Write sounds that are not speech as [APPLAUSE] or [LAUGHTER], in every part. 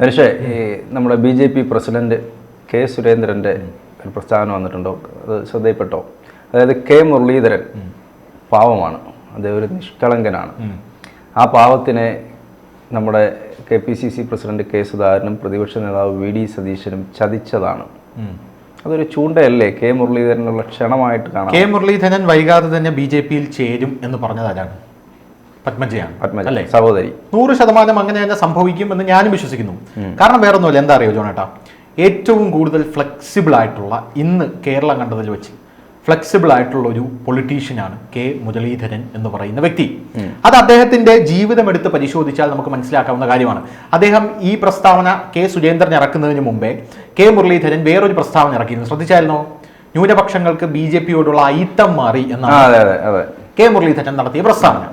പക്ഷേ ഈ നമ്മുടെ B J P president K സുരേന്ദ്രന്റെ ഒരു പ്രസ്താവന വന്നിട്ടുണ്ടോ? അത് ശ്രദ്ധയിൽപ്പെട്ടോ? അതായത് കെ മുരളീധരൻ പാവമാണ്. അദ്ദേഹം ഒരു നിഷ്കളങ്കനാണ്. ആ പാവത്തിനെ നമ്മുടെ K P C C president K സുധാകരനും പ്രതിപക്ഷ നേതാവ് വി ഡി സതീശനും ചതിച്ചതാണ്. അതൊരു ചൂണ്ടയല്ലേ? കെ മുരളീധരനുള്ള ക്ഷണമായിട്ട് കാണാം. കെ മുരളീധരൻ വൈകാതെ തന്നെ ബി ജെ പിയിൽ ചേരും എന്ന് പറഞ്ഞത് ആരാണ് പത്മജയാണ് പത്മജ അല്ലേ? സഹോദരി. നൂറ് ശതമാനം അങ്ങനെ തന്നെ സംഭവിക്കും എന്ന് ഞാനും വിശ്വസിക്കുന്നു. കാരണം വേറെ ഒന്നുമില്ല എന്താ അറിയോ ജോണേട്ടാ? ഏറ്റവും കൂടുതൽ ഫ്ലെക്സിബിൾ ആയിട്ടുള്ള ഇന്ന് കേരളം കണ്ടതിൽ വെച്ച് ഫ്ലെക്സിബിൾ ആയിട്ടുള്ള ഒരു പൊളിറ്റീഷ്യനാണ് കെ മുരളീധരൻ എന്ന് പറയുന്ന വ്യക്തി. അത് അദ്ദേഹത്തിന്റെ ജീവിതം എടുത്ത് പരിശോധിച്ചാൽ നമുക്ക് മനസ്സിലാക്കാവുന്ന കാര്യമാണ്. അദ്ദേഹം ഈ പ്രസ്താവന കെ സുരേന്ദ്രൻ ഇറക്കുന്നതിന് മുമ്പേ കെ മുരളീധരൻ വേറൊരു പ്രസ്താവന ഇറക്കിയിരുന്നു. ശ്രദ്ധിച്ചായിരുന്നോ? ന്യൂനപക്ഷങ്ങൾക്ക് ബി ജെ പിയോടുള്ള ഐത്തം മാറി എന്നാണ് കെ മുരളീധരൻ നടത്തിയ പ്രസ്താവന.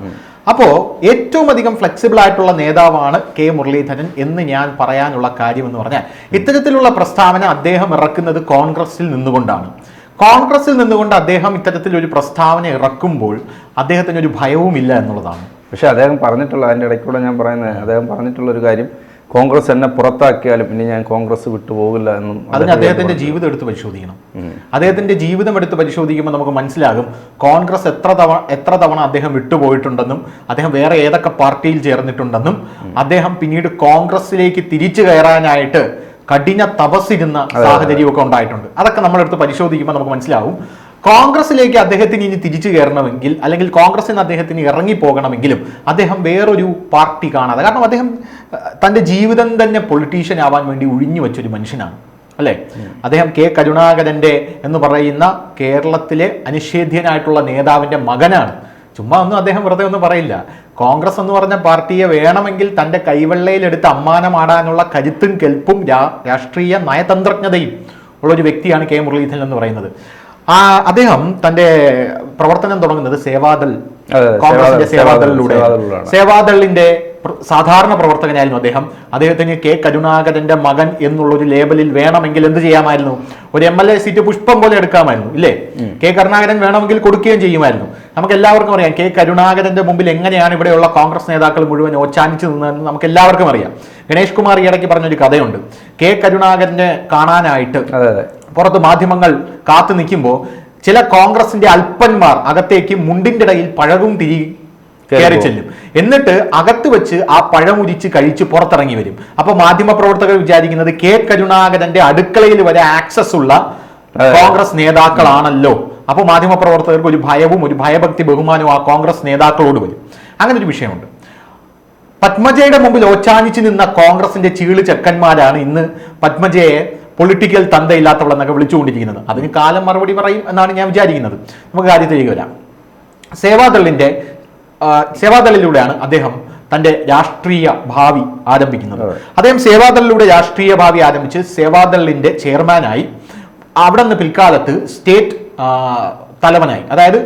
അപ്പോ ഏറ്റവും അധികം ഫ്ലെക്സിബിൾ ആയിട്ടുള്ള നേതാവാണ് കെ മുരളീധരൻ എന്ന് ഞാൻ പറയാനുള്ള കാര്യം എന്ന് പറഞ്ഞാൽ ഇത്തരത്തിലുള്ള പ്രസ്താവന അദ്ദേഹം ഇറക്കുന്നത് കോൺഗ്രസിൽ നിന്നുകൊണ്ടാണ്. കോൺഗ്രസിൽ നിന്നുകൊണ്ട് അദ്ദേഹം ഇത്തരത്തിലൊരു പ്രസ്താവന ഇറക്കുമ്പോൾ അദ്ദേഹത്തിന് ഒരു ഭയവുമില്ല എന്നുള്ളതാണ്. പക്ഷേ അദ്ദേഹം പറഞ്ഞിട്ടുള്ള അതിന്റെ ഇടയ്ക്കൂടെ ഞാൻ പറയുന്നത് അദ്ദേഹം പറഞ്ഞിട്ടുള്ള ഒരു കാര്യം കോൺഗ്രസ് എന്നെ പുറത്താക്കിയാലും പിന്നെ ഞാൻ കോൺഗ്രസ് വിട്ടുപോകില്ല എന്നും അതിന് അദ്ദേഹത്തിന്റെ ജീവിതം എടുത്ത് പരിശോധിക്കണം. അദ്ദേഹത്തിന്റെ ജീവിതം എടുത്ത് പരിശോധിക്കുമ്പോൾ നമുക്ക് മനസ്സിലാകും കോൺഗ്രസ് എത്ര തവണ എത്ര തവണ അദ്ദേഹം വിട്ടുപോയിട്ടുണ്ടെന്നും അദ്ദേഹം വേറെ ഏതൊക്കെ പാർട്ടിയിൽ ചേർന്നിട്ടുണ്ടെന്നും അദ്ദേഹം പിന്നീട് കോൺഗ്രസിലേക്ക് തിരിച്ചു കയറാനായിട്ട് കഠിന തപസ്സിരുന്ന സാഹചര്യമൊക്കെ ഉണ്ടായിട്ടുണ്ട്. അതൊക്കെ നമ്മളെടുത്ത് പരിശോധിക്കുമ്പോൾ നമുക്ക് മനസ്സിലാവും. കോൺഗ്രസിലേക്ക് അദ്ദേഹത്തിന് ഇനി തിരിച്ചു കയറണമെങ്കിൽ അല്ലെങ്കിൽ കോൺഗ്രസിൽ നിന്ന് അദ്ദേഹത്തിന് ഇറങ്ങി പോകണമെങ്കിലും അദ്ദേഹം വേറൊരു പാർട്ടി കാണാതെ. കാരണം അദ്ദേഹം തന്റെ ജീവിതം തന്നെ പൊളിറ്റീഷ്യൻ ആവാൻ വേണ്ടി ഒഴിഞ്ഞു വെച്ചൊരു മനുഷ്യനാണ്. അല്ലേ? അദ്ദേഹം കെ കരുണാകരന്റെ എന്ന് പറയുന്ന കേരളത്തിലെ അനിഷേധ്യനായിട്ടുള്ള നേതാവിന്റെ മകനാണ്. ചുമ്മാ ഒന്നും അദ്ദേഹം വെറുതെ ഒന്നും പറയില്ല. കോൺഗ്രസ് എന്ന് പറഞ്ഞ പാർട്ടിയെ വേണമെങ്കിൽ തന്റെ കൈവെള്ളയിലെടുത്ത് അമ്മാനമാടാനുള്ള കരുത്തും കെൽപ്പും രാഷ്ട്രീയ നയതന്ത്രജ്ഞതയും ഉള്ള ഒരു വ്യക്തിയാണ് കെ മുരളീധരൻ എന്ന് പറയുന്നത്. ആ അദ്ദേഹം തന്റെ പ്രവർത്തനം തുടങ്ങുന്നത് സേവാദൾ കോൺഗ്രസിന്റെ സേവാദളിലൂടെ. സേവാദളിന്റെ സാധാരണ പ്രവർത്തകനായിരുന്നു അദ്ദേഹം. അദ്ദേഹത്തിന് കെ കരുണാകരന്റെ മകൻ എന്നുള്ള ഒരു ലേബലിൽ വേണമെങ്കിൽ എന്ത് ചെയ്യാമായിരുന്നു? ഒരു എം എൽ എ സീറ്റ് പുഷ്പം പോലെ എടുക്കാമായിരുന്നു ഇല്ലേ? കെ കരുണാകരൻ വേണമെങ്കിൽ കൊടുക്കുകയും ചെയ്യുമായിരുന്നു. നമുക്ക് എല്ലാവർക്കും അറിയാം കെ കരുണാകരന്റെ മുമ്പിൽ എങ്ങനെയാണ് ഇവിടെയുള്ള കോൺഗ്രസ് നേതാക്കൾ മുഴുവൻ ഓച്ചാനിച്ചു നിന്നതെന്ന് നമുക്ക് എല്ലാവർക്കും അറിയാം. ഗണേഷ് കുമാർ ഈ ഇടയ്ക്ക് പറഞ്ഞൊരു കഥയുണ്ട്. കെ കരുണാകരനെ കാണാനായിട്ട് പുറത്ത് മാധ്യമങ്ങൾ കാത്തു നിൽക്കുമ്പോൾ ചില കോൺഗ്രസിന്റെ അല്പന്മാർ അകത്തേക്ക് മുണ്ടിന്റെ ഇടയിൽ പഴവും തിരി കയറി ചെല്ലും. എന്നിട്ട് അകത്ത് വെച്ച് ആ പഴം പഴമുരിച്ച് കഴിച്ച് പുറത്തിറങ്ങി വരും. അപ്പൊ മാധ്യമ പ്രവർത്തകർ വിചാരിക്കുന്നത് കെ കരുണാകരന്റെ അടുക്കളയിൽ വരെ ആക്സസ് ഉള്ള കോൺഗ്രസ് നേതാക്കളാണല്ലോ. അപ്പൊ മാധ്യമ പ്രവർത്തകർക്ക് ഒരു ഭയവും ഒരു ഭയഭക്തി ബഹുമാനവും ആ കോൺഗ്രസ് നേതാക്കളോട് വരും. അങ്ങനെ ഒരു വിഷയമുണ്ട്. പത്മജയുടെ മുമ്പിൽ ഓച്ചാനിച്ചു നിന്ന കോൺഗ്രസിന്റെ ചീൾ ചെക്കന്മാരാണ് ഇന്ന് പത്മജയെ പൊളിറ്റിക്കൽ തന്തയില്ലാത്തവളെന്നൊക്കെ വിളിച്ചുകൊണ്ടിരിക്കുന്നത്. അതിന് കാലം മറുപടി പറയും എന്നാണ് ഞാൻ വിചാരിക്കുന്നത്. നമുക്ക് കാര്യത്തിലേക്ക് വരാം. സേവാദളിന്റെ സേവാദളിലൂടെയാണ് അദ്ദേഹം തന്റെ രാഷ്ട്രീയ ഭാവി ആരംഭിക്കുന്നത്. അദ്ദേഹം സേവാദളിലൂടെ രാഷ്ട്രീയ ഭാവി ആരംഭിച്ച് സേവാദളിന്റെ ചെയർമാനായി അവിടെ നിന്ന് പിൽക്കാലത്ത് സ്റ്റേറ്റ് തലവനായി. അതായത്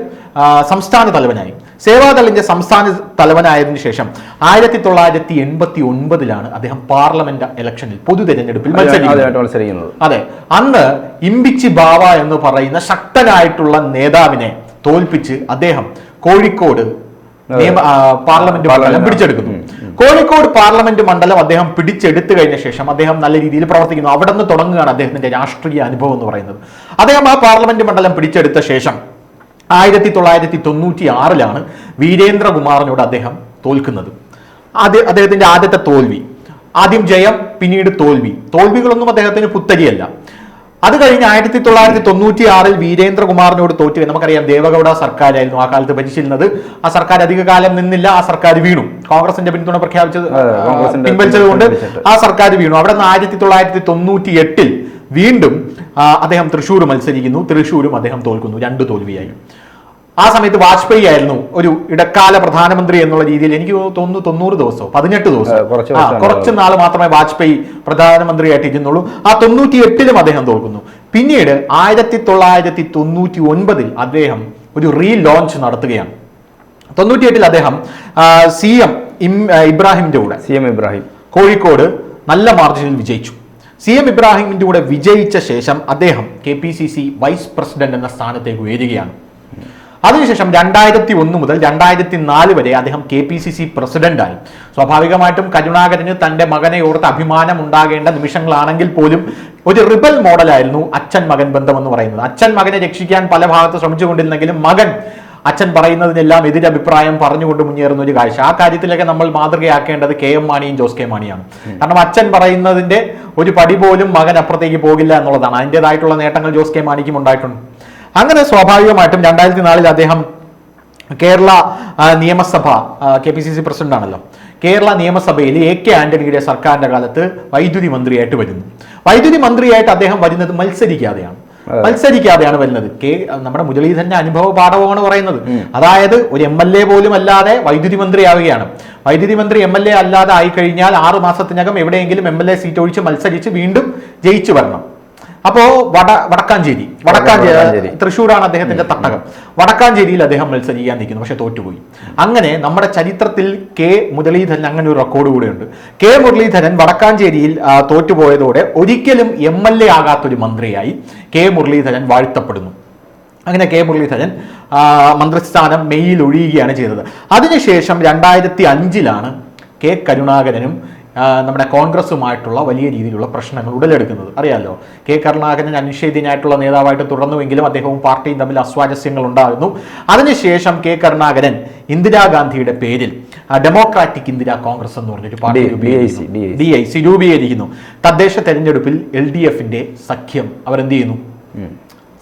സംസ്ഥാന തലവനായി. സേവാദളിന്റെ സംസ്ഥാന തലവനായതിനു ശേഷം ആയിരത്തി തൊള്ളായിരത്തി എൺപത്തി ഒൻപതിലാണ് അദ്ദേഹം പാർലമെന്റ് ഇലക്ഷനിൽ പൊതു തെരഞ്ഞെടുപ്പിൽ മത്സരിക്കുന്നത്. അതെ അന്ന് ഇമ്പിച്ചി ബാവ എന്ന് പറയുന്ന ശക്തനായിട്ടുള്ള നേതാവിനെ തോൽപ്പിച്ച് അദ്ദേഹം കോഴിക്കോട് നിയമ പാർലമെന്റ് മണ്ഡലം പിടിച്ചെടുക്കുന്നു. കോഴിക്കോട് പാർലമെന്റ് മണ്ഡലം അദ്ദേഹം പിടിച്ചെടുത്തു കഴിഞ്ഞ ശേഷം അദ്ദേഹം നല്ല രീതിയിൽ പ്രവർത്തിക്കുന്നു. അവിടെ നിന്ന് തുടങ്ങുകയാണ് അദ്ദേഹത്തിന്റെ രാഷ്ട്രീയ അനുഭവം എന്ന് പറയുന്നത്. അദ്ദേഹം ആ പാർലമെന്റ് മണ്ഡലം പിടിച്ചെടുത്ത ശേഷം ആയിരത്തി തൊള്ളായിരത്തി തൊണ്ണൂറ്റി ആറിലാണ് വീരേന്ദ്രകുമാറിനോട് അദ്ദേഹം തോൽക്കുന്നത്. അത് അദ്ദേഹത്തിന്റെ ആദ്യത്തെ തോൽവി. ആദ്യം ജയം പിന്നീട് തോൽവി. തോൽവികളൊന്നും അദ്ദേഹത്തിന് പുത്തരിയല്ല അത് കഴിഞ്ഞ് ആയിരത്തി തൊള്ളായിരത്തി തൊണ്ണൂറ്റി ആറിൽ വീരേന്ദ്രകുമാറിനോട് തോറ്റു. നമുക്കറിയാം ദേവഗൌഡ സർക്കാരായിരുന്നു ആ കാലത്ത് ഭരിച്ചിരുന്നത്. ആ സർക്കാർ അധികകാലം നിന്നില്ല ആ സർക്കാർ വീണു. കോൺഗ്രസിന്റെ പിന്തുണ പ്രഖ്യാപിച്ചത് പിൻവലിച്ചത് കൊണ്ട് ആ സർക്കാർ വീണു. അവിടെ നിന്ന് ആയിരത്തി തൊള്ളായിരത്തി തൊണ്ണൂറ്റി എട്ടിൽ വീണ്ടും അദ്ദേഹം തൃശ്ശൂർ മത്സരിക്കുന്നു. തൃശ്ശൂരും അദ്ദേഹം തോൽക്കുന്നു. രണ്ട് തോൽവിയായി. ആ സമയത്ത് വാജ്പേയി ആയിരുന്നു ഒരു ഇടക്കാല പ്രധാനമന്ത്രി എന്നുള്ള രീതിയിൽ എനിക്ക് തോന്നുന്നു തൊണ്ണൂറ് ദിവസമോ പതിനെട്ട് ദിവസം. കുറച്ച് നാൾ മാത്രമേ വാജ്പേയി പ്രധാനമന്ത്രിയായിട്ട് ഇരുന്നുള്ളൂ ആ തൊണ്ണൂറ്റി എട്ടിലും അദ്ദേഹം തോൽക്കുന്നു. പിന്നീട് ആയിരത്തി തൊള്ളായിരത്തി തൊണ്ണൂറ്റി ഒൻപതിൽ അദ്ദേഹം ഒരു റീ ലോഞ്ച് നടത്തുകയാണ്. തൊണ്ണൂറ്റിയെട്ടിൽ അദ്ദേഹം സി എം ഇബ്രാഹിമിന്റെ കൂടെ സി എം ഇബ്രാഹിം. കോഴിക്കോട് നല്ല മാർജിനിൽ വിജയിച്ചു. സി എം ഇബ്രാഹിമിന്റെ കൂടെ വിജയിച്ച ശേഷം അദ്ദേഹം K P C C vice president എന്ന സ്ഥാനത്തേക്ക് ഉയരുകയാണ്. അതിനുശേഷം രണ്ടായിരത്തി ഒന്ന് മുതൽ രണ്ടായിരത്തി നാല് വരെ അദ്ദേഹം കെ പി സി സി പ്രസിഡന്റായി. സ്വാഭാവികമായിട്ടും കരുണാകരന് തന്റെ മകനെ ഓർത്ത് അഭിമാനം ഉണ്ടാകേണ്ട നിമിഷങ്ങളാണെങ്കിൽ പോലും ഒരു റിബൽ മോഡലായിരുന്നു അച്ഛൻ മകൻ ബന്ധം എന്ന് പറയുന്നത്. അച്ഛൻ മകനെ രക്ഷിക്കാൻ പല ഭാഗത്ത് ശ്രമിച്ചുകൊണ്ടിരുന്നെങ്കിലും മകൻ അച്ഛൻ പറയുന്നതിനെല്ലാം എതിരഭിപ്രായം പറഞ്ഞുകൊണ്ട് മുന്നേറുന്ന ഒരു കാഴ്ച. ആ കാര്യത്തിലൊക്കെ നമ്മൾ മാതൃകയാക്കേണ്ടത് കെ എം മാണിയും ജോസ് കെ മാണിയാണ്. കാരണം അച്ഛൻ പറയുന്നതിന്റെ ഒരു പടി പോലും മകൻ അപ്പുറത്തേക്ക് പോകില്ല എന്നുള്ളതാണ്. അതിന്റെതായിട്ടുള്ള നേട്ടങ്ങൾ ജോസ് കെ മാണിക്കും ഉണ്ടായിട്ടുണ്ട്. അങ്ങനെ സ്വാഭാവികമായിട്ടും രണ്ടായിരത്തി നാലിൽ അദ്ദേഹം കേരള നിയമസഭ K P C C president ആണല്ലോ കേരള നിയമസഭയിൽ എ കെ ആന്റണിയുടെ സർക്കാരിന്റെ കാലത്ത് വൈദ്യുതി മന്ത്രിയായിട്ട് വരുന്നു. വൈദ്യുതി മന്ത്രിയായിട്ട് അദ്ദേഹം വരുന്നത് മത്സരിക്കാതെയാണ്. മത്സരിക്കാതെയാണ് വരുന്നത്. കെ നമ്മുടെ മുരളീധരന്റെ അനുഭവ പാഠവുമാണ് പറയുന്നത്. അതായത് ഒരു എം എൽ എ പോലും അല്ലാതെ വൈദ്യുതി മന്ത്രിയാവുകയാണ്. വൈദ്യുതി മന്ത്രി എം എൽ എ അല്ലാതെ ആയിക്കഴിഞ്ഞാൽ ആറു മാസത്തിനകം എവിടെയെങ്കിലും എം എൽ എ സീറ്റ് ഒഴിച്ച് മത്സരിച്ച് വീണ്ടും ജയിച്ചു വരണം. അപ്പോ വട വടക്കാഞ്ചേരി. വടക്കാഞ്ചേരി. തൃശ്ശൂരാണ് അദ്ദേഹത്തിന്റെ തട്ടകം. വടക്കാഞ്ചേരിയിൽ അദ്ദേഹം മത്സരിക്കാൻ നിൽക്കുന്നു പക്ഷെ തോറ്റുപോയി. അങ്ങനെ നമ്മുടെ ചരിത്രത്തിൽ കെ മുരളീധരൻ അങ്ങനെ ഒരു റെക്കോർഡ് ഉണ്ട് കെ മുരളീധരൻ വടക്കാഞ്ചേരിയിൽ തോറ്റുപോയതോടെ ഒരിക്കലും എം എൽ എ ആകാത്തൊരു മന്ത്രിയായി കെ മുരളീധരൻ വാഴ്ത്തപ്പെടുന്നു. അങ്ങനെ കെ മുരളീധരൻ മന്ത്രിസ്ഥാനം മെയ്യിൽ ഒഴിയുകയാണ് ചെയ്തത്. അതിനുശേഷം രണ്ടായിരത്തി അഞ്ചിലാണ് കെ കരുണാകരനും നമ്മുടെ കോൺഗ്രസുമായിട്ടുള്ള വലിയ രീതിയിലുള്ള പ്രശ്നങ്ങൾ ഉടലെടുക്കുന്നത്. അറിയാലോ? കെ. കരുണാകരൻ അനിഷേധ്യനായിട്ടുള്ള നേതാവായിട്ട് തുടർന്നുവെങ്കിലും അദ്ദേഹവും പാർട്ടിയും തമ്മിൽ അസ്വാരസ്യങ്ങൾ ഉണ്ടായിരുന്നു അതിനുശേഷം കെ. കരുണാകരൻ ഇന്ദിരാഗാന്ധിയുടെ പേരിൽ ഡെമോക്രാറ്റിക് ഇന്ദിര കോൺഗ്രസ് എന്ന് പറഞ്ഞൊരു പാർട്ടി. ഡി ഐ സി രൂപീകരിക്കുന്നു. തദ്ദേശ തെരഞ്ഞെടുപ്പിൽ എൽ ഡി എഫിന്റെ സഖ്യം അവരെന്ത് ചെയ്യുന്നു?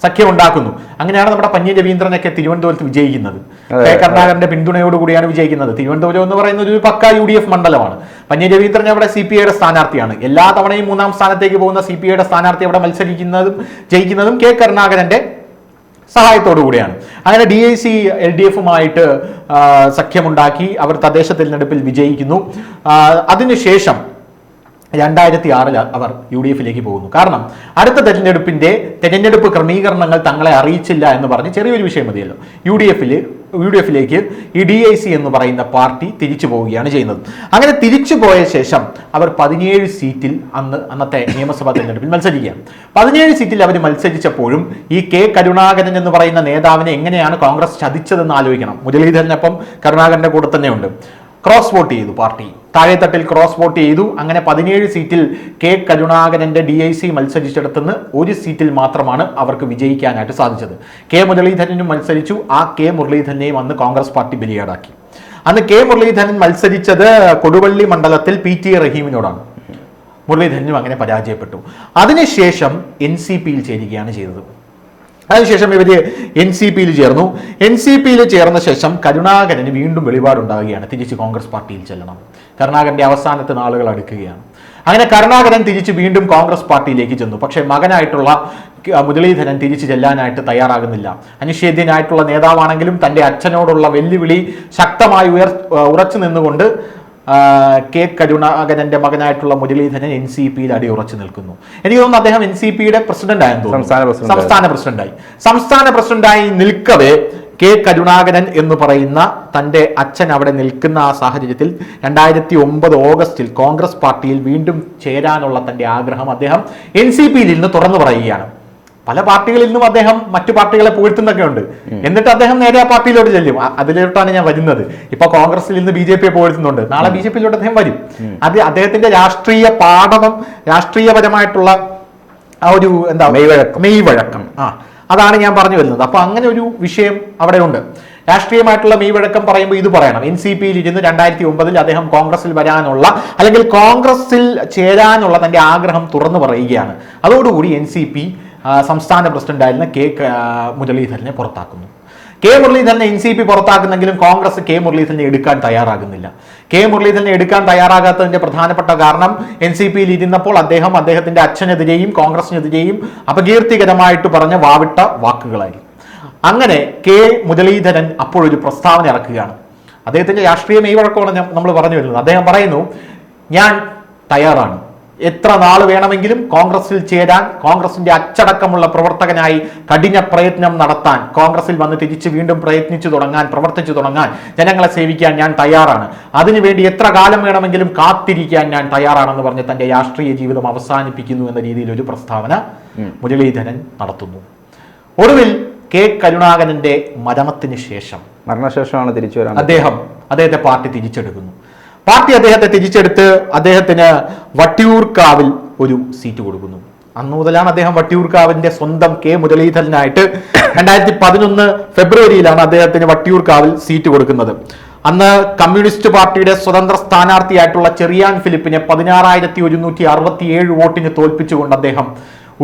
സഖ്യം ഉണ്ടാക്കുന്നു. അങ്ങനെയാണ് നമ്മുടെ പന്നി രവീന്ദ്രനൊക്കെ തിരുവനന്തപുരത്ത് വിജയിക്കുന്നത്. കെ കരുണാകരന്റെ പിന്തുണയോടുകൂടിയാണ് വിജയിക്കുന്നത്. തിരുവനന്തപുരം എന്ന് പറയുന്ന ഒരു പക്ക യു ഡി എഫ് മണ്ഡലമാണ്. പന്നി രവീന്ദ്രൻ അവിടെ സി പി ഐയുടെ സ്ഥാനാർത്ഥിയാണ്. എല്ലാ തവണയും മൂന്നാം സ്ഥാനത്തേക്ക് പോകുന്ന സി പി ഐയുടെ സ്ഥാനാർത്ഥി അവിടെ മത്സരിക്കുന്നതും ജയിക്കുന്നതും കെ കരുണാകരന്റെ സഹായത്തോടു കൂടിയാണ് അങ്ങനെ D I C L D എഫുമായിട്ട് സഖ്യമുണ്ടാക്കി അവർ തദ്ദേശ തിരഞ്ഞെടുപ്പിൽ വിജയിക്കുന്നു. അതിനുശേഷം രണ്ടായിരത്തി ആറിൽ അവർ യു ഡി എഫിലേക്ക് പോകുന്നു. കാരണം അടുത്ത തെരഞ്ഞെടുപ്പിന്റെ തെരഞ്ഞെടുപ്പ് ക്രമീകരണങ്ങൾ തങ്ങളെ അറിയിച്ചില്ല എന്ന് പറഞ്ഞ് ചെറിയൊരു വിഷയം മതിയല്ലോ. യു ഡി എഫിൽ യു ഡി എഫിലേക്ക് ഈ ഡി ഐ സി എന്ന് പറയുന്ന പാർട്ടി തിരിച്ചു പോവുകയാണ് ചെയ്യുന്നത്. അങ്ങനെ തിരിച്ചു പോയ ശേഷം അവർ പതിനേഴ് സീറ്റിൽ അന്ന് അന്നത്തെ നിയമസഭാ തെരഞ്ഞെടുപ്പിൽ മത്സരിക്കുകയാണ്. പതിനേഴ് സീറ്റിൽ അവർ മത്സരിച്ചപ്പോഴും ഈ കെ കരുണാകരൻ എന്ന് പറയുന്ന നേതാവിനെ എങ്ങനെയാണ് കോൺഗ്രസ് ചതിച്ചതെന്ന് ആലോചിക്കണം. മുരളീധരനൊപ്പം കരുണാകരന്റെ കൂടെ തന്നെയുണ്ട്. ക്രോസ് വോട്ട് ചെയ്തു പാർട്ടി. താഴെത്തട്ടിൽ ക്രോസ് വോട്ട് ചെയ്തു. അങ്ങനെ പതിനേഴ് സീറ്റിൽ കെ കരുണാകരന്റെ ഡി ഐ സി മത്സരിച്ചിടത്തുനിന്ന് ഒരു സീറ്റിൽ മാത്രമാണ് അവർക്ക് വിജയിക്കാനായിട്ട് സാധിച്ചത്. കെ മുരളീധരനും മത്സരിച്ചു. ആ കെ മുരളീധരനെയും അന്ന് കോൺഗ്രസ് പാർട്ടി ബലിയാടാക്കി. അന്ന് കെ മുരളീധരൻ മത്സരിച്ചത് കൊടുവള്ളി മണ്ഡലത്തിൽ പി ടി റഹീമിനോടാണ്. മുരളീധരനും അങ്ങനെ പരാജയപ്പെട്ടു. അതിനുശേഷം എൻ സി പിയിൽ ചേരുകയാണ് ചെയ്തത്. അതിനുശേഷം ഇവർ എൻ സി പിയിൽ ചേർന്നു. എൻ സി പിയിൽ ചേർന്ന ശേഷം കരുണാകരന് വീണ്ടും വെളിപാടുണ്ടാവുകയാണ്. തിരിച്ച് കോൺഗ്രസ് പാർട്ടിയിൽ ചെല്ലണം. കരുണാകരന്റെ അവസാനത്തെ നാളുകൾ അടുക്കുകയാണ്. അങ്ങനെ കരുണാകരൻ തിരിച്ച് വീണ്ടും കോൺഗ്രസ് പാർട്ടിയിലേക്ക് ചെന്നു. പക്ഷേ മകനായിട്ടുള്ള മുരളീധരൻ തിരിച്ചു ചെല്ലാനായിട്ട് തയ്യാറാകുന്നില്ല. അനിഷേധ്യനായിട്ടുള്ള നേതാവാണെങ്കിലും തന്റെ അച്ഛനോടുള്ള വെല്ലുവിളി ശക്തമായി ഉയർ ഉറച്ചു നിന്നുകൊണ്ട് കെ കരുണാകരന്റെ മകനായിട്ടുള്ള മുരളീധരൻ എൻ സി പിയിൽ അടി ഉറച്ചു നിൽക്കുന്നു. എനിക്ക് തോന്നുന്നു അദ്ദേഹം എൻ സി പിയുടെ പ്രസിഡന്റ് ആയെന്ന് തോന്നുന്നു. സംസ്ഥാന പ്രസിഡന്റായി. സംസ്ഥാന പ്രസിഡന്റായി നിൽക്കവേ കെ കരുണാകരൻ എന്ന് പറയുന്ന തന്റെ അച്ഛൻ അവിടെ നിൽക്കുന്ന ആ സാഹചര്യത്തിൽ രണ്ടായിരത്തി ഒമ്പത് ഓഗസ്റ്റിൽ കോൺഗ്രസ് പാർട്ടിയിൽ വീണ്ടും ചേരാനുള്ള തന്റെ ആഗ്രഹം അദ്ദേഹം എൻ സി പിയിൽ നിന്ന് തുറന്നു പറയുകയാണ്. പല പാർട്ടികളിൽ നിന്നും അദ്ദേഹം മറ്റു പാർട്ടികളെ പുകഴ്ത്തുന്നൊക്കെ ഉണ്ട്. എന്നിട്ട് അദ്ദേഹം നേരെ ആ പാർട്ടിയിലോട്ട് ചെല്ലും. അതിലോട്ടാണ് ഞാൻ വരുന്നത്. ഇപ്പൊ കോൺഗ്രസിൽ നിന്ന് ബി ജെ പിയെ പുകഴ്ത്തുന്നുണ്ട്. നാളെ ബി ജെ പിയിലോട്ട് അദ്ദേഹം വരും. അത് അദ്ദേഹത്തിന്റെ രാഷ്ട്രീയ പാഠവും രാഷ്ട്രീയപരമായിട്ടുള്ള ആ ഒരു എന്താ മെയ്വഴക്കം. മെയ്വഴക്കം. ആ. അതാണ് ഞാൻ പറഞ്ഞു വരുന്നത്. അപ്പൊ അങ്ങനെ ഒരു വിഷയം അവിടെ ഉണ്ട് രാഷ്ട്രീയമായിട്ടുള്ള മെയ്വഴക്കം പറയുമ്പോൾ ഇത് പറയണം. എൻ സി പിയിൽ ഇരുന്ന് രണ്ടായിരത്തി ഒമ്പതിൽ അദ്ദേഹം കോൺഗ്രസിൽ വരാനുള്ള അല്ലെങ്കിൽ കോൺഗ്രസിൽ ചേരാനുള്ള തന്റെ ആഗ്രഹം തുറന്നു പറയുകയാണ്. അതോടുകൂടി എൻ സി പി സംസ്ഥാന പ്രസിഡന്റായിരുന്ന കെ മുരളീധരനെ പുറത്താക്കുന്നു. കെ മുരളീധരനെ എൻ സി പി പുറത്താക്കുന്നെങ്കിലും കോൺഗ്രസ് കെ മുരളീധരനെ എടുക്കാൻ തയ്യാറാകുന്നില്ല. കെ മുരളീധരനെ എടുക്കാൻ തയ്യാറാകാത്തതിന്റെ പ്രധാനപ്പെട്ട കാരണം എൻ സി പിയിൽ ഇരുന്നപ്പോൾ അദ്ദേഹം അദ്ദേഹത്തിന്റെ അച്ഛനെതിരെയും കോൺഗ്രസിനെതിരെയും അപകീർത്തികരമായിട്ട് പറഞ്ഞ വാവിട്ട വാക്കുകളായിരുന്നു. അങ്ങനെ കെ മുരളീധരൻ അപ്പോഴൊരു പ്രസ്താവന ഇറക്കുകയാണ്. അദ്ദേഹത്തിന്റെ രാഷ്ട്രീയ മെയ്വഴക്കമാണ് നമ്മൾ പറഞ്ഞു വരുന്നത്. അദ്ദേഹം പറയുന്നു ഞാൻ തയ്യാറാണ്. എത്ര നാൾ വേണമെങ്കിലും കോൺഗ്രസിൽ ചേരാൻ കോൺഗ്രസിന്റെ അച്ചടക്കമുള്ള പ്രവർത്തകനായി കഠിന പ്രയത്നം നടത്താൻ കോൺഗ്രസിൽ വന്ന് തിരിച്ച് വീണ്ടും പ്രയത്നിച്ചു തുടങ്ങാൻ പ്രവർത്തിച്ചു തുടങ്ങാൻ ജനങ്ങളെ സേവിക്കാൻ ഞാൻ തയ്യാറാണ്. അതിനുവേണ്ടി എത്ര കാലം വേണമെങ്കിലും കാത്തിരിക്കാൻ ഞാൻ തയ്യാറാണെന്ന് പറഞ്ഞ് തന്റെ രാഷ്ട്രീയ ജീവിതം അവസാനിപ്പിക്കുന്നു എന്ന രീതിയിൽ ഒരു പ്രസ്താവന മുരളീധരൻ നടത്തുന്നു. ഒടുവിൽ കെ. കരുണാകരന്റെ മരണത്തിന് ശേഷം മരണശേഷമാണ് തിരിച്ചു വരാൻ അദ്ദേഹം അദ്ദേഹത്തെ പാർട്ടി തിരിച്ചെടുക്കുന്നു. പാർട്ടി അദ്ദേഹത്തെ തിരിച്ചെടുത്ത് അദ്ദേഹത്തിന് വട്ടിയൂർക്കാവിൽ ഒരു സീറ്റ് കൊടുക്കുന്നു. അന്നു മുതലാണ് അദ്ദേഹം വട്ടിയൂർക്കാവിന്റെ സ്വന്തം കെ മുരളീധരനായിട്ട് [COUGHS] രണ്ടായിരത്തി പതിനൊന്ന് ഫെബ്രുവരിയിലാണ് അദ്ദേഹത്തിന് വട്ടിയൂർക്കാവിൽ സീറ്റ് കൊടുക്കുന്നത്. അന്ന് കമ്മ്യൂണിസ്റ്റ് പാർട്ടിയുടെ സ്വതന്ത്ര സ്ഥാനാർത്ഥിയായിട്ടുള്ള ചെറിയാൻ ഫിലിപ്പിനെ പതിനാറായിരത്തി ഒരുന്നൂറ്റി അറുപത്തി ഏഴ് വോട്ടിന് തോൽപ്പിച്ചുകൊണ്ട് അദ്ദേഹം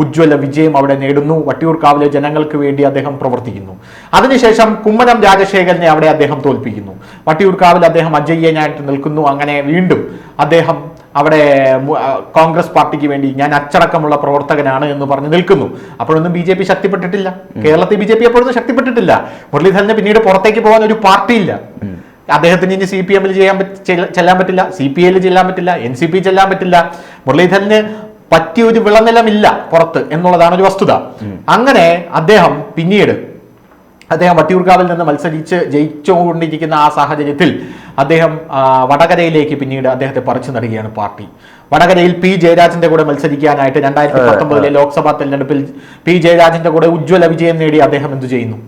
ഉജ്ജ്വല വിജയം അവിടെ നേടുന്നു. വട്ടിയൂർക്കാവിലെ ജനങ്ങൾക്ക് വേണ്ടി അദ്ദേഹം പ്രവർത്തിക്കുന്നു. അതിനുശേഷം കുമ്മനം രാജശേഖരനെ അവിടെ അദ്ദേഹം തോൽപ്പിക്കുന്നു. വട്ടിയൂർക്കാവിൽ അദ്ദേഹം അജയ്യനായിട്ട് നിൽക്കുന്നു. അങ്ങനെ വീണ്ടും അദ്ദേഹം അവിടെ കോൺഗ്രസ് പാർട്ടിക്ക് വേണ്ടി ഞാൻ അച്ചടക്കമുള്ള പ്രവർത്തകനാണ് എന്ന് പറഞ്ഞ് നിൽക്കുന്നു. അപ്പോഴൊന്നും ബി ജെ പി ശക്തിപ്പെട്ടിട്ടില്ല. കേരളത്തിൽ ബി ജെ പി അപ്പോഴൊന്നും ശക്തിപ്പെട്ടിട്ടില്ല. മുരളീധരന് പിന്നീട് പുറത്തേക്ക് പോകാൻ ഒരു പാർട്ടിയില്ല. അദ്ദേഹത്തിന് ഇനി സി പി എമ്മിൽ ചെയ്യാൻ ചെല്ലാൻ പറ്റില്ല. സി പി ഐയിൽ ചെല്ലാൻ പറ്റില്ല. എൻ സി പി ചെല്ലാൻ പറ്റില്ല. മുരളീധരന് പറ്റിയ ഒരു വിളനിലമില്ല പുറത്ത് എന്നുള്ളതാണ് ഒരു വസ്തുത. അങ്ങനെ അദ്ദേഹം പിന്നീട് അദ്ദേഹം വട്ടിയൂർക്കാവിൽ നിന്ന് മത്സരിച്ച് ജയിച്ചുകൊണ്ടിരിക്കുന്ന ആ സാഹചര്യത്തിൽ അദ്ദേഹം വടകരയിലേക്ക് പിന്നീട് അദ്ദേഹത്തെ പറിച്ചു നടുകയാണ് പാർട്ടി. വടകരയിൽ പി ജയരാജന്റെ കൂടെ മത്സരിക്കാനായിട്ട് രണ്ടായിരത്തി പത്തൊമ്പതിലെ ലോക്സഭാ തെരഞ്ഞെടുപ്പിൽ പി ജയരാജന്റെ കൂടെ ഉജ്ജ്വല വിജയം നേടി അദ്ദേഹം എന്തു ചെയ്യുന്നു?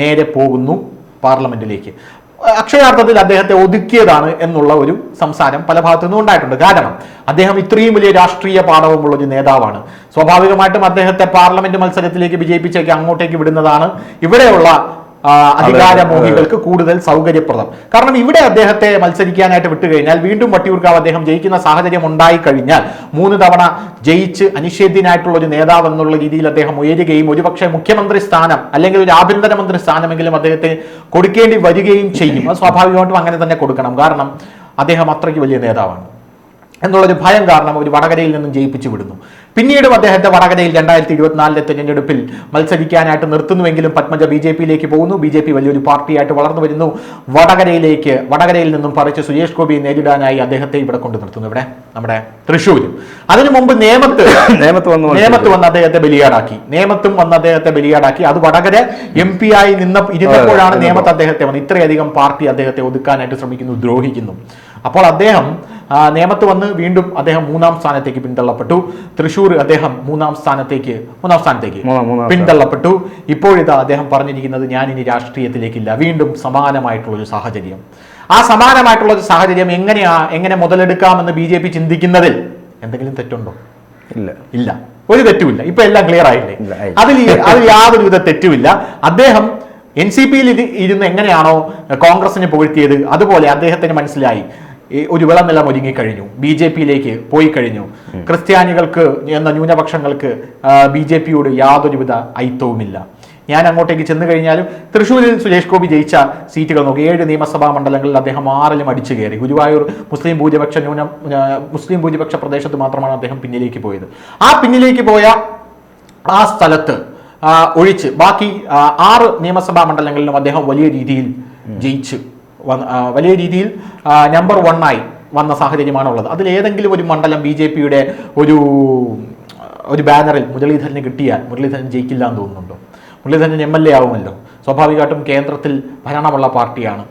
നേരെ പോകുന്നു പാർലമെന്റിലേക്ക്. അക്ഷരാർത്ഥത്തിൽ അദ്ദേഹത്തെ ഒതുക്കിയതാണ് എന്നുള്ള ഒരു സംസാരം പല ഭാഗത്തു നിന്നും ഉണ്ടായിട്ടുണ്ട്. കാരണം അദ്ദേഹം ഇത്രയും വലിയ രാഷ്ട്രീയ പാഠവുമുള്ള ഒരു നേതാവാണ്. സ്വാഭാവികമായിട്ടും അദ്ദേഹത്തെ പാർലമെന്റ് മത്സരത്തിലേക്ക് വിജയിപ്പിച്ചേക്ക് അങ്ങോട്ടേക്ക് വിടുന്നതാണ് ഇവിടെയുള്ള അധികാരമോഹികൾക്ക് കൂടുതൽ സൗകര്യപ്രദം. കാരണം ഇവിടെ അദ്ദേഹത്തെ മത്സരിക്കാനായിട്ട് വിട്ടുകഴിഞ്ഞാൽ വീണ്ടും വട്ടിയൂർക്കാവ് അദ്ദേഹം ജയിക്കുന്ന സാഹചര്യം ഉണ്ടായി കഴിഞ്ഞാൽ മൂന്ന് തവണ ജയിച്ച് അനിഷേധ്യനായിട്ടുള്ള ഒരു നേതാവ് എന്നുള്ള രീതിയിൽ അദ്ദേഹം ഉയരുകയും ഒരുപക്ഷെ മുഖ്യമന്ത്രി സ്ഥാനം അല്ലെങ്കിൽ ഒരു ആഭ്യന്തരമന്ത്രി സ്ഥാനമെങ്കിലും അദ്ദേഹത്തെ കൊടുക്കേണ്ടി വരികയും ചെയ്യും. അത് സ്വാഭാവികമായിട്ടും അങ്ങനെ തന്നെ കൊടുക്കണം. കാരണം അദ്ദേഹം അത്രയ്ക്ക് വലിയ നേതാവാണ്. എന്നുള്ളൊരു ഭയം കാരണം ഒരു വടകരയിൽ നിന്നും ജയിപ്പിച്ചു വിടുന്നു. പിന്നീടും അദ്ദേഹത്തെ വടകരയിൽ രണ്ടായിരത്തി ഇരുപത്തിനാലിലെ തെരഞ്ഞെടുപ്പിൽ മത്സരിക്കാനായിട്ട് നിർത്തുന്നുവെങ്കിലും പത്മജ ബി ജെ പിയിലേക്ക് പോകുന്നു. ബി ജെ പി വലിയൊരു പാർട്ടിയായിട്ട് വളർന്നു വരുന്നു. വടകരയിലേക്ക് വടകരയിൽ നിന്നും പറിച്ച് സുരേഷ് ഗോപിയെ നേരിടാനായി അദ്ദേഹത്തെ ഇവിടെ കൊണ്ടു നിർത്തുന്നു. ഇവിടെ നമ്മുടെ തൃശ്ശൂരും. അതിനു മുമ്പ് നേമത്ത് [COUGHS] നേമത്ത് വന്നു. നേമത്ത് വന്ന് അദ്ദേഹത്തെ ബലിയാടാക്കി. നേമത്തും വന്ന് അദ്ദേഹത്തെ ബലിയാടാക്കി. അത് വടകര എം പി ആയി നിന്ന ഇരുന്നപ്പോഴാണ് നേമത്ത് അദ്ദേഹത്തെ വന്ന് ഇത്രയധികം പാർട്ടി അദ്ദേഹത്തെ ഒതുക്കാനായിട്ട് ശ്രമിക്കുന്നു ദ്രോഹിക്കുന്നു. അപ്പോൾ അദ്ദേഹം നിയമത്ത് നേമത്ത് വന്ന് വീണ്ടും അദ്ദേഹം മൂന്നാം സ്ഥാനത്തേക്ക് പിന്തള്ളപ്പെട്ടു. തൃശൂർ അദ്ദേഹം മൂന്നാം സ്ഥാനത്തേക്ക് മൂന്നാം സ്ഥാനത്തേക്ക് പിന്തള്ളപ്പെട്ടു. ഇപ്പോഴിതാ അദ്ദേഹം പറഞ്ഞിരിക്കുന്നത് ഞാൻ ഇനി രാഷ്ട്രീയത്തിലേക്കില്ല. വീണ്ടും സമാനമായിട്ടുള്ള ഒരു സാഹചര്യം. ആ സമാനമായിട്ടുള്ള ഒരു സാഹചര്യം എങ്ങനെയാ എങ്ങനെ മുതലെടുക്കാമെന്ന് ബി ജെ പി ചിന്തിക്കുന്നതിൽ എന്തെങ്കിലും തെറ്റുണ്ടോ? ഇല്ല. ഇല്ല. ഒരു തെറ്റുമില്ല. ഇപ്പൊ എല്ലാം ക്ലിയർ ആയില്ലേ? അതിൽ അതിൽ യാതൊരു വിധ തെറ്റുമില്ല. അദ്ദേഹം എൻ സി പിയിൽ ഇരുന്ന് എങ്ങനെയാണോ കോൺഗ്രസിനെ പുകഴ്ത്തിയത് അതുപോലെ അദ്ദേഹത്തിന് മനസ്സിലായി. ഒരു വിളനിലം ഒരുങ്ങിക്കഴിഞ്ഞു ബി ജെ പിയിലേക്ക് പോയി കഴിഞ്ഞു. ക്രിസ്ത്യാനികൾക്ക് എന്ന ന്യൂനപക്ഷങ്ങൾക്ക് ബി ജെ പിയോട് യാതൊരുവിധ ഐത്തവുമില്ല ഞാൻ അങ്ങോട്ടേക്ക് ചെന്ന് കഴിഞ്ഞാലും തൃശ്ശൂരിൽ സുരേഷ് ഗോപി ജയിച്ച സീറ്റുകൾ നോക്കി. ഏഴ് നിയമസഭാ മണ്ഡലങ്ങളിൽ അദ്ദേഹം ആറിലും അടിച്ചു കയറി. ഗുരുവായൂർ മുസ്ലിം ഭൂരിപക്ഷ ന്യൂന മുസ്ലിം ഭൂരിപക്ഷ പ്രദേശത്ത് മാത്രമാണ് അദ്ദേഹം പിന്നിലേക്ക് പോയത്. ആ പിന്നിലേക്ക് പോയ ആ സ്ഥലത്ത് ഒഴിച്ച് ബാക്കി ആറ് നിയമസഭാ മണ്ഡലങ്ങളിലും അദ്ദേഹം വലിയ രീതിയിൽ ജയിച്ച്. വലിയ രീതിയിൽ നമ്പർ വണ്ണായി വന്ന സാഹചര്യമാണുള്ളത്. അതിൽ ഏതെങ്കിലും ഒരു മണ്ഡലം ബി ജെ പിയുടെ ഒരു ഒരു ബാനറിൽ മുരളീധരന് കിട്ടിയാൽ മുരളീധരൻ ജയിക്കില്ല എന്ന് തോന്നുന്നുണ്ടോ? മുരളീധരൻ എം എൽ എ ആവുമല്ലോ. സ്വാഭാവികമായിട്ടും കേന്ദ്രത്തിൽ ഭരണമുള്ള പാർട്ടിയാണ്.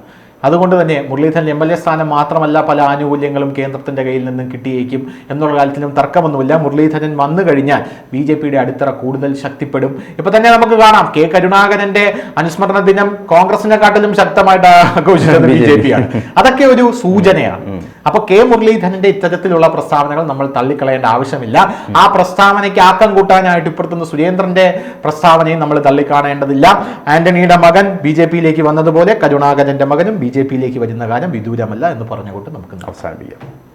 അതുകൊണ്ട് തന്നെ മുരളീധരൻ എം എൽ എ സ്ഥാനം മാത്രമല്ല പല ആനുകൂല്യങ്ങളും കേന്ദ്രത്തിന്റെ കയ്യിൽ നിന്നും കിട്ടിയേക്കും എന്നുള്ള കാര്യത്തിലും തർക്കമൊന്നുമില്ല. മുരളീധരൻ വന്നു കഴിഞ്ഞാൽ ബി ജെ പിയുടെ അടിത്തറ കൂടുതൽ ശക്തിപ്പെടും. ഇപ്പൊ തന്നെ നമുക്ക് കാണാം കെ കരുണാകരന്റെ അനുസ്മരണ ദിനം കോൺഗ്രസിനെക്കാട്ടിലും ശക്തമായിട്ട് ആഘോഷിച്ചത് ബി ജെ പി. ആണ്. അതൊക്കെ ഒരു സൂചനയാണ്. അപ്പൊ കെ മുരളീധരന്റെ ഇത്തരത്തിലുള്ള പ്രസ്താവനകൾ നമ്മൾ തള്ളിക്കളയേണ്ട ആവശ്യമില്ല. ആ പ്രസ്താവനയ്ക്ക് ആക്കം കൂട്ടാനായിട്ട് ഇപ്പുറത്തുനിന്ന് സുരേന്ദ്രന്റെ പ്രസ്താവനയും നമ്മൾ തള്ളിക്കാണേണ്ടതില്ല. ആന്റണിയുടെ മകൻ ബി ജെ പിയിലേക്ക് വന്നതുപോലെ കരുണാകരന്റെ മകനും ബി ജെ പിയിലേക്ക് വരുന്ന കാര്യം വിദൂരമല്ല എന്ന് പറഞ്ഞുകൊണ്ട് നമുക്ക്. അവസാനിപ്പിക്കാം